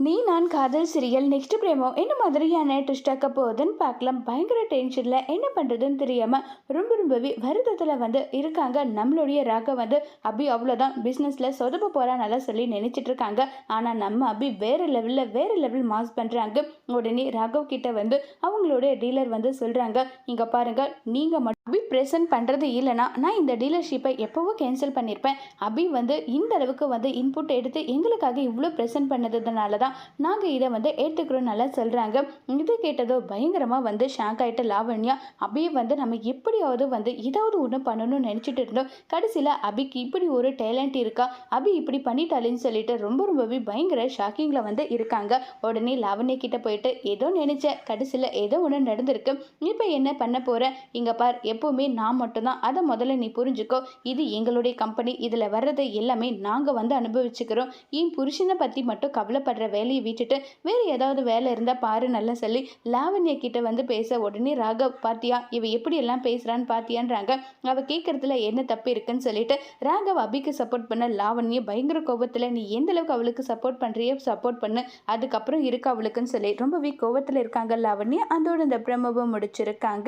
நீ நான் காதல் சிரியல் நெக்ஸ்ட் பிரேமோ என்ன மாதிரியான ட்விஸ்டாக்க போகுதுன்னு பார்க்கலாம். பயங்கர டென்ஷனில் என்ன பண்ணுறதுன்னு தெரியாமல் ரொம்ப ரொம்பவே வருத்தத்தில் வந்து இருக்காங்க. நம்மளுடைய ராக வந்து அபி அவ்வளோதான் பிஸ்னஸில் சொதப்ப போகிறானால சொல்லி நினச்சிட்டு இருக்காங்க. ஆனால் நம்ம அபி வேறு லெவலில் வேறு லெவல் மாஸ் பண்ணுறாங்க உடனே ராகவ் கிட்ட வந்து அவங்களுடைய டீலர் வந்து சொல்கிறாங்க இங்கே பாருங்கள் நீங்கள் மட்டும் அபி ப்ரெசென்ட் பண்ணுறது இல்லைனா நான் இந்த டீலர்ஷிப்பை எப்போவோ கேன்சல் பண்ணியிருப்பேன் அபி வந்து இந்த அளவுக்கு வந்து இன்புட் எடுத்து எங்களுக்காக இவ்வளோ ப்ரெசென்ட் பண்ணதுனால தான் நாங்கள் இதை வந்து ஏற்றுக்கிறோம் நல்லா சொல்கிறாங்க இது கேட்டதோ பயங்கரமாக வந்து ஷாக் ஆகிட்ட லாவண்யா அபியை வந்து நம்ம எப்படியாவது வந்து ஏதாவது ஒன்று பண்ணணும்னு நினச்சிட்டு இருந்தோம். கடைசியில் அபிக்கு இப்படி ஒரு டேலண்ட் இருக்கா? அபி இப்படி பண்ணிட்டாலேன்னு சொல்லிட்டு ரொம்ப ரொம்பவே பயங்கர ஷாக்கிங்கில் வந்து இருக்காங்க. உடனே லாவண்யா கிட்ட போயிட்டு ஏதோ நினச்சேன். கடைசியில் ஏதோ ஒன்று நடந்திருக்கு. இப்போ என்ன பண்ண போகிறேன் இங்கே பார் எப்போவுமே நான் மட்டும்தான். அதை முதல்ல நீ புரிஞ்சுக்கோ. இது எங்களுடைய கம்பெனி இதில் வர்றது எல்லாமே நாங்கள் வந்து அனுபவிச்சுக்கிறோம். என் புருஷனை பற்றி மட்டும் கவலைப்படுற வேலையை விட்டுட்டு வேறு ஏதாவது வேலை இருந்தால் பாரு நல்லா சொல்லி லாவண்யா கிட்ட வந்து பேச உடனே ராகவ் பாத்தியா? இவ எப்படியெல்லாம் பேசுகிறான்னு பாத்தியான்றாங்க. அவள் கேட்குறதுல என்ன தப்பு இருக்குன்னு சொல்லிட்டு ராகவ் அபிக்கு சப்போர்ட் பண்ண லாவண்யா பயங்கர கோபத்தில் நீ எந்த அளவுக்கு அவளுக்கு சப்போர்ட் பண்ணுறியோ சப்போர்ட் பண்ணு. அதுக்கப்புறம் இருக்கு அவளுக்குன்னு சொல்லி. ரொம்பவே கோவத்தில் இருக்காங்க லாவண்யா. அதோட இந்த பிரமவை முடிச்சிருக்காங்க.